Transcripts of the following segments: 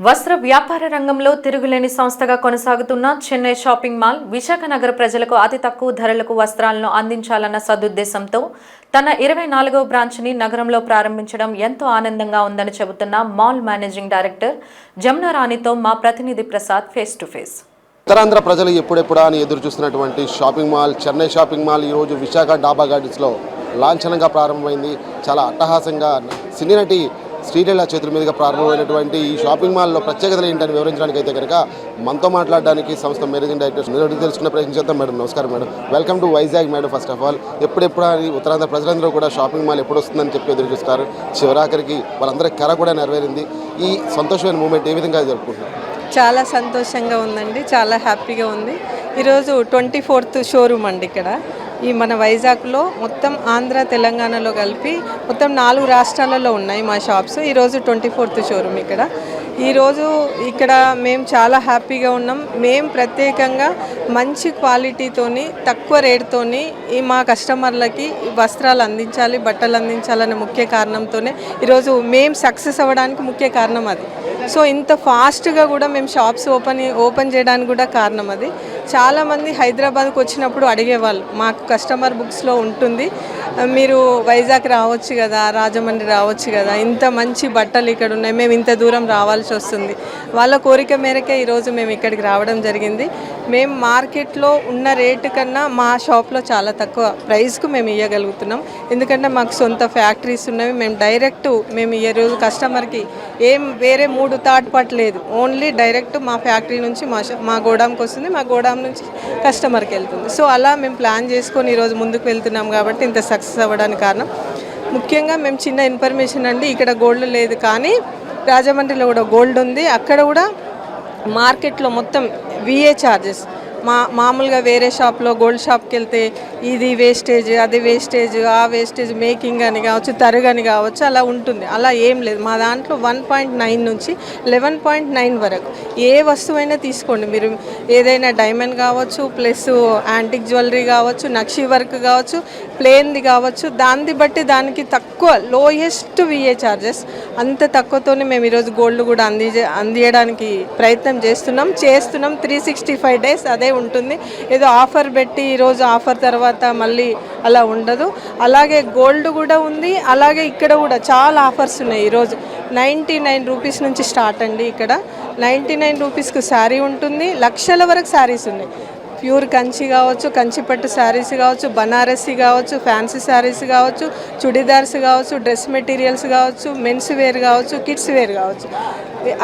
వస్త్ర వ్యాపార రంగంలో తిరుగులేని సంస్థగా కొనసాగుతున్న చెన్నై షాపింగ్ మాల్ విశాఖ నగర ప్రజలకు అతి తక్కువ ధరలకు వస్త్రాలను అందించాలన్న సదుద్దేశంతో తన ఇరవై నాలుగవ బ్రాంచ్ని నగరంలో ప్రారంభించడం ఎంతో ఆనందంగా ఉందని చెబుతున్న మాల్ మేనేజింగ్ డైరెక్టర్ జమున రాణితో మా ప్రతినిధి Prasad face to face. Uttarandhra ప్రజలు ఎప్పుడెప్పుడా అని ఎదురు చూస్తున్నటువంటి shopping mall Chennai shopping mall ఈరోజు విశాఖ డాబా గార్డెన్స్లో లాంఛనంగా ప్రారంభమైంది. చాలా అట్టహాసంగా సినీ నటి శ్రీలీల చేతుల మీదుగా ప్రారంభమైనటువంటి ఈ షాపింగ్ మాల్లో ప్రత్యేకతలు ఏంటని వివరించడానికి అయితే కనుక మనతో మాట్లాడడానికి సంస్థ మేనేజింగ్ డైరెక్టర్ మీరు తెలుసుకునే ప్రయత్నం చేద్దాం మేడం. నమస్కారం madam. Welcome to Vizag madam first of all ఎప్పుడెప్పుడు అని ఉత్తరాంధ్ర ప్రజలందరూ కూడా షాపింగ్ మాల్ ఎప్పుడు వస్తుందని చెప్పి ఎదురు చూస్తారు. చివరాఖరికి వాళ్ళందరి కర కూడా నెరవేరింది. ఈ సంతోషమైన మూమెంట్ ఏ విధంగా జరుపుకుంటున్నారు? చాలా సంతోషంగా ఉందండి. చాలా హ్యాపీగా ఉంది. ఈరోజు ట్వంటీ ఫోర్త్ షోరూమ్ అండి ఇక్కడ. ఈ మన వైజాగ్లో మొత్తం ఆంధ్ర తెలంగాణలో కలిపి మొత్తం నాలుగు రాష్ట్రాలలో ఉన్నాయి మా షాప్స్. ఈరోజు ట్వంటీ ఫోర్త్ షోరూమ్ ఇక్కడ. ఈరోజు ఇక్కడ మేము చాలా హ్యాపీగా ఉన్నాం. మేము ప్రత్యేకంగా మంచి క్వాలిటీతోని తక్కువ రేటుతోని ఈ మా కస్టమర్లకి వస్త్రాలు అందించాలి బట్టలు అందించాలనే ముఖ్య కారణంతోనే ఈరోజు మేము సక్సెస్ అవ్వడానికి ముఖ్య కారణం అది. సో ఇంత ఫాస్ట్గా కూడా మేము షాప్స్ ఓపెన్ ఓపెన్ చేయడానికి కూడా కారణం అది. చాలామంది హైదరాబాద్కి వచ్చినప్పుడు అడిగేవాళ్ళు మాకు కస్టమర్ బుక్స్లో ఉంటుంది మీరు వైజాగ్ రావచ్చు కదా రాజమండ్రి రావచ్చు కదా ఇంత మంచి బట్టలు ఇక్కడ ఉన్నాయి మేము ఇంత దూరం రావాల్సి వస్తుంది. వాళ్ళ కోరిక మేరకే ఈరోజు మేము ఇక్కడికి రావడం జరిగింది. మేము మార్కెట్లో ఉన్న రేటు కన్నా మా షాప్లో చాలా తక్కువ ప్రైస్కు మేము ఇవ్వగలుగుతున్నాం ఎందుకంటే మాకు సొంత ఫ్యాక్టరీస్ ఉన్నవి మేము డైరెక్ట్ మేము ఈ రోజు కస్టమర్కి ఏం వేరే మూడు థర్డ్ పార్ట్ లేదు. ఓన్లీ డైరెక్ట్ మా ఫ్యాక్టరీ నుంచి మా మా గోడాంకి వస్తుంది మా గోడాం నుంచి కస్టమర్కి వెళ్తుంది. సో అలా మేము ప్లాన్ చేసుకొని ఈరోజు ముందుకు వెళ్తున్నాం కాబట్టి ఇంత సక్సెస్ అవ్వడానికి కారణం. ముఖ్యంగా మేము చిన్న ఇన్ఫర్మేషన్ అండి ఇక్కడ గోల్డ్ లేదు కానీ రాజమండ్రిలో కూడా గోల్డ్ ఉంది. అక్కడ కూడా మార్కెట్లో మొత్తం విఏ ఛార్జెస్ మా మామూలుగా వేరే షాప్లో గోల్డ్ షాప్కి వెళ్తే ఇది వేస్టేజ్ అది వేస్టేజ్ ఆ వేస్టేజ్ మేకింగ్ అని కావచ్చు తరుగు అని కావచ్చు అలా ఉంటుంది. అలా ఏం లేదు. మా దాంట్లో వన్ పాయింట్ నైన్ నుంచి లెవెన్ పాయింట్ నైన్ వరకు ఏ వస్తువైనా తీసుకోండి. మీరు ఏదైనా డైమండ్ కావచ్చు ప్లస్ యాంటిక్ జ్యువెలరీ కావచ్చు నక్షి వర్క్ కావచ్చు ప్లేన్ది కావచ్చు దాన్ని బట్టి దానికి తక్కువ లోయెస్ట్ విఏ ఛార్జెస్ అంత తక్కువతోనే మేము ఈరోజు గోల్డ్ కూడా అంది అందియడానికి ప్రయత్నం చేస్తున్నాం. చేస్తున్నాం. త్రీ సిక్స్టీ ఫైవ్ డేస్ అదే ఉంటుంది. ఏదో ఆఫర్ పెట్టి ఈరోజు ఆఫర్ తర్వాత మళ్ళీ అలా ఉండదు. అలాగే గోల్డ్ కూడా ఉంది. అలాగే ఇక్కడ కూడా చాలా ఆఫర్స్ ఉన్నాయి ఈరోజు నైంటీ నైన్ రూపీస్ నుంచి స్టార్ట్ అండి ఇక్కడ. నైంటీ నైన్ రూపీస్కి శారీ ఉంటుంది. లక్షల వరకు శారీస్ ఉన్నాయి. ప్యూర్ కంచి కావచ్చు కంచిపట్టు శారీస్ కావచ్చు బనారసి కావచ్చు ఫ్యాన్సీ శారీస్ కావచ్చు చుడిదార్స్ కావచ్చు డ్రెస్ మెటీరియల్స్ కావచ్చు మెన్స్ వేర్ కావచ్చు కిడ్స్ వేర్ కావచ్చు.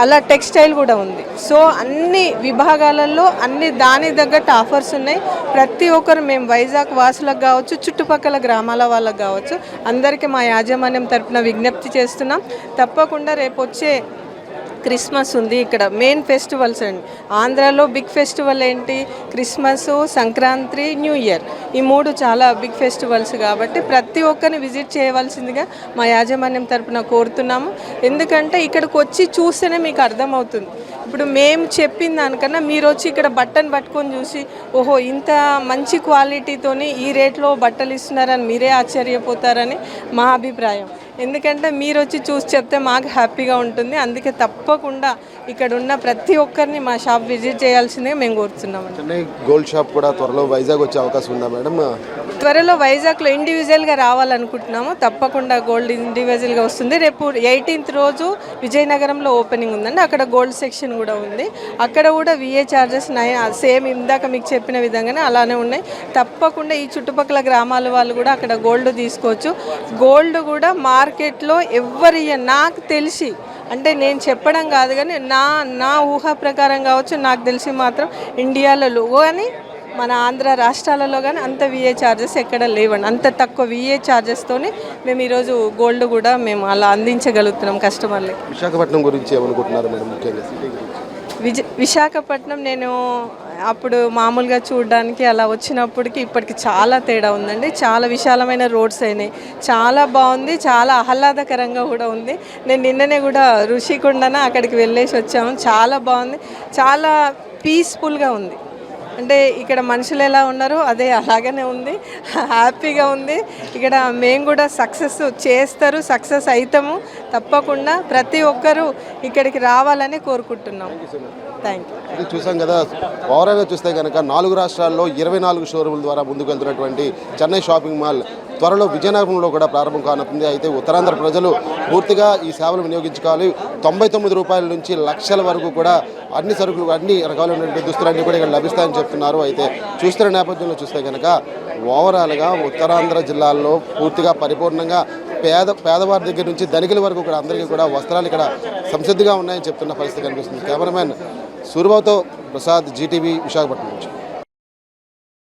అలా టెక్స్టైల్ కూడా ఉంది. సో అన్ని విభాగాలలో అన్ని దాని తగ్గట్టు ఆఫర్స్ ఉన్నాయి. ప్రతి ఒక్కరు మేము వైజాగ్ వాసులకు కావచ్చు చుట్టుపక్కల గ్రామాల వాళ్ళకి కావచ్చు అందరికీ మా యాజమాన్యం తరపున విజ్ఞప్తి చేస్తున్నాం. తప్పకుండా రేపు వచ్చే క్రిస్మస్ ఉంది ఇక్కడ. మెయిన్ ఫెస్టివల్స్ అండి. ఆంధ్రాలో బిగ్ ఫెస్టివల్ ఏంటి? క్రిస్మస్ సంక్రాంతి న్యూ ఇయర్ ఈ మూడు చాలా బిగ్ ఫెస్టివల్స్ కాబట్టి ప్రతి ఒక్కరిని విజిట్ చేయవలసిందిగా మా యాజమాన్యం తరపున కోరుతున్నాము. ఎందుకంటే ఇక్కడికి వచ్చి చూస్తేనే మీకు అర్థమవుతుంది. ఇప్పుడు మేము చెప్పిన దానికన్నా మీరు వచ్చి ఇక్కడ బట్టను పట్టుకొని చూసి ఓహో ఇంత మంచి క్వాలిటీతోని ఈ రేట్లో బట్టలు ఇస్తున్నారని మీరే ఆశ్చర్యపోతారని మా అభిప్రాయం. ఎందుకంటే మీరు వచ్చి చూసి చెప్తే మాకు హ్యాపీగా ఉంటుంది. అందుకే తప్పకుండా ఇక్కడ ఉన్న ప్రతి ఒక్కరిని మా షాప్ విజిట్ చేయాల్సిందిగా మేము కోరుతున్నామండి చెన్నై గోల్డ్ షాప్ కూడా త్వరలో వైజాగ్ వచ్చే అవకాశం ఉందా మేడం? త్వరలో వైజాగ్లో ఇండివిజువల్గా రావాలనుకుంటున్నాము. తప్పకుండా గోల్డ్ ఇండివిజువల్గా వస్తుంది. రేపు ఎయిటీన్త్ రోజు విజయనగరంలో ఓపెనింగ్ ఉందండి. అక్కడ గోల్డ్ సెక్షన్ కూడా ఉంది. అక్కడ కూడా విఏ ఛార్జెస్ నై సేమ్ ఇందాక మీకు చెప్పిన విధంగానే అలానే ఉన్నాయి. తప్పకుండా ఈ చుట్టుపక్కల గ్రామాల వాళ్ళు కూడా అక్కడ గోల్డ్ తీసుకోవచ్చు. గోల్డ్ కూడా మార్కెట్లో ఎవరి నాకు తెలిసి అంటే నేను చెప్పడం కాదు కానీ నా నా ఊహ ప్రకారం కావచ్చు నాకు తెలిసి మాత్రం ఇండియాలో కానీ మన ఆంధ్ర రాష్ట్రాలలో కానీ అంత విఏ ఛార్జెస్ ఎక్కడ లేవండి. అంత తక్కువ విఏ ఛార్జెస్తోనే మేము ఈరోజు గోల్డ్ కూడా మేము అలా అందించగలుగుతున్నాం కస్టమర్లకి విశాఖపట్నం గురించి ఏమనుకుంటున్నారు మేడం ముఖ్యంగా? విజ విశాఖపట్నం నేను అప్పుడు మామూలుగా చూడడానికి అలా వచ్చినప్పటికి ఇప్పటికి చాలా తేడా ఉందండి. చాలా విశాలమైన రోడ్స్ అయినాయి. చాలా బాగుంది. చాలా ఆహ్లాదకరంగా కూడా ఉంది. నేను నిన్ననే కూడా ఋషికొండన అక్కడికి వెళ్ళేసి వచ్చాము. చాలా బాగుంది. చాలా పీస్ఫుల్గా ఉంది. అంటే ఇక్కడ మనుషులు ఎలా ఉన్నారో అదే అలాగనే ఉంది. హ్యాపీగా ఉంది. ఇక్కడ మేము కూడా సక్సెస్ చేస్తారు సక్సెస్ అవుతాము తప్పకుండా ప్రతి ఒక్కరూ ఇక్కడికి రావాలని కోరుకుంటున్నాం. థ్యాంక్ యూ చూసాం కదా ఓవరాల్గా చూస్తే కనుక నాలుగు రాష్ట్రాల్లో ఇరవై నాలుగు షోరూముల ద్వారా ముందుకు వెళ్తున్నటువంటి చెన్నై షాపింగ్ మాల్ త్వరలో విజయనగరంలో కూడా ప్రారంభం కానుంది. అయితే ఉత్తరాంధ్ర ప్రజలు పూర్తిగా ఈ సేవలు వినియోగించుకోవాలి. తొంభై తొమ్మిది రూపాయల నుంచి లక్షల వరకు కూడా అన్ని సరుకులు అన్ని రకాలైనటువంటి దుస్తులన్నీ కూడా ఇక్కడ లభిస్తాయని చెప్తున్నారు. అయితే చూస్తున్న నేపథ్యంలో చూస్తే కనుక ఓవరాల్గా ఉత్తరాంధ్ర జిల్లాల్లో పూర్తిగా పరిపూర్ణంగా పేద పేదవారి దగ్గర నుంచి ధనికుల వరకు కూడా అందరికీ కూడా వస్త్రాలు ఇక్కడ సంసిద్ధిగా ఉన్నాయని చెప్తున్న పరిస్థితి కనిపిస్తుంది. కెమెరామెన్ సూర్యబాబుతో ప్రసాద్ జీటీవీ విశాఖపట్నం నుంచి.